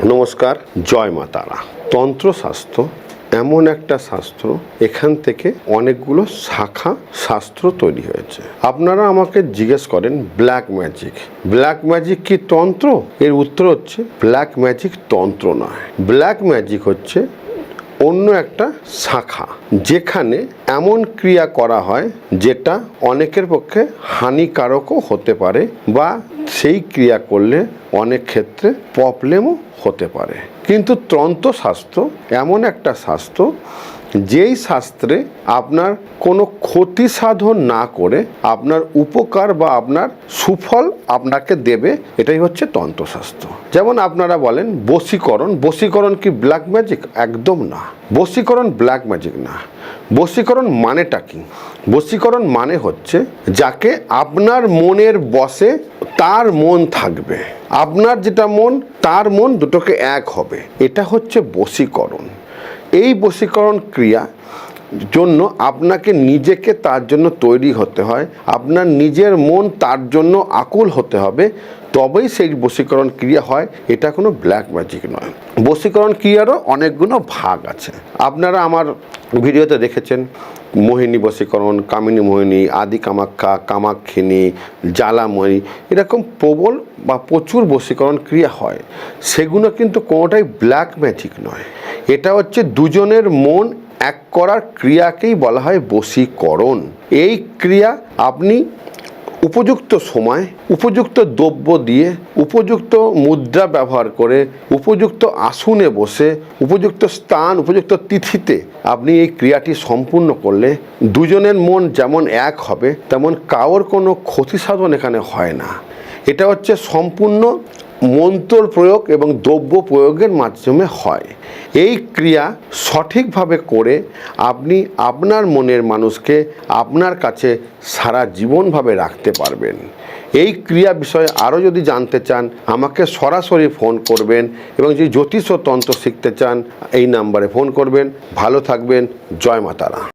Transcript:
নমস্কার, জয় মা তারা। তন্ত্রশাস্ত্র এমন একটা শাস্ত্র, এখান থেকে অনেকগুলো শাখা শাস্ত্র তৈরি হয়েছে। আপনারা আমাকে জিজ্ঞেস করেন ব্ল্যাক ম্যাজিক ব্ল্যাক ম্যাজিক কি তন্ত্র? এর উত্তর হচ্ছে ব্ল্যাক ম্যাজিক তন্ত্র নয়। ব্ল্যাক ম্যাজিক হচ্ছে অন্য একটা শাখা, যেখানে এমন ক্রিয়া করা হয়, যেটা অনেকের পক্ষে হানিকারকও হতে পারে বা সেই ক্রিয়া করলে অনেক ক্ষেত্রে প্রবলেমও হতে পারে। কিন্তু তন্ত্রশাস্ত্র এমন একটা শাস্ত্র, যেই শাস্ত্রে আপনার কোনো ক্ষতি সাধন না করে আপনার উপকার বা আপনার সুফল আপনাকে দেবে, এটাই হচ্ছে তন্ত্রশাস্ত্র যেমন আপনারা বলেন, বশীকরণ বশীকরণ কি ব্ল্যাক ম্যাজিক একদম না। বশীকরণ ব্ল্যাক ম্যাজিক না। বশীকরণ মানেটা কি? বশীকরণ মানে হচ্ছে যাকে আপনার মনের বসে তার মন থাকবে। আপনার যেটা মন, তার মন দুটোকে এক হবে। এটা হচ্ছে বশীকরণ। এই বশীকরণ ক্রিয়া জন্য আপনাকে নিজেকে তার জন্য তৈরি হতে হয়। আপনার নিজের মন তার জন্য আকুল হতে হবে। তবেই সেই বশীকরণ ক্রিয়া হয়। এটা কোনো ব্ল্যাক ম্যাজিক নয়। বশীকরণ ক্রিয়ারও অনেকগুলো ভাগ আছে। আপনারা আমার ভিডিওতে দেখেছেন, মোহিনী বশীকরণ, কামিনী মোহিনী, আদি কামাখ্যা কামাক্ষিনী জ্বালাময়ী, এরকম প্রবল বা প্রচুর বশীকরণ ক্রিয়া হয়। সেগুলো কিন্তু কোনোটাই ব্ল্যাক ম্যাজিক নয়। এটা হচ্ছে দুজনের মন এক করার ক্রিয়াকেই বলা হয় বশীকরণ। এই ক্রিয়া আপনি উপযুক্ত সময়, উপযুক্ত দ্রব্য দিয়ে, উপযুক্ত মুদ্রা ব্যবহার করে, উপযুক্ত আসনে বসে, উপযুক্ত স্থান, উপযুক্ত তিথিতে আপনি এই ক্রিয়াটি সম্পূর্ণ করলে দুজনের মন যেমন এক হবে, তেমন কারোর কোনো ক্ষতি সাধন এখানে হয় না। এটা হচ্ছে সম্পূর্ণ মন্ত্র প্রয়োগ এবং দ্রব্য প্রয়োগের মাধ্যমে হয়। এই ক্রিয়া সঠিকভাবে করে আপনি আপনার মনের মানুষকে আপনার কাছে সারা জীবনভাবে রাখতে পারবেন। এই ক্রিয়া বিষয়ে আরও যদি জানতে চান, আমাকে সরাসরি ফোন করবেন এবং যদি জ্যোতিষ তন্ত্র শিখতে চান, এই নাম্বারে ফোন করবেন। ভালো থাকবেন। জয় মাতারা।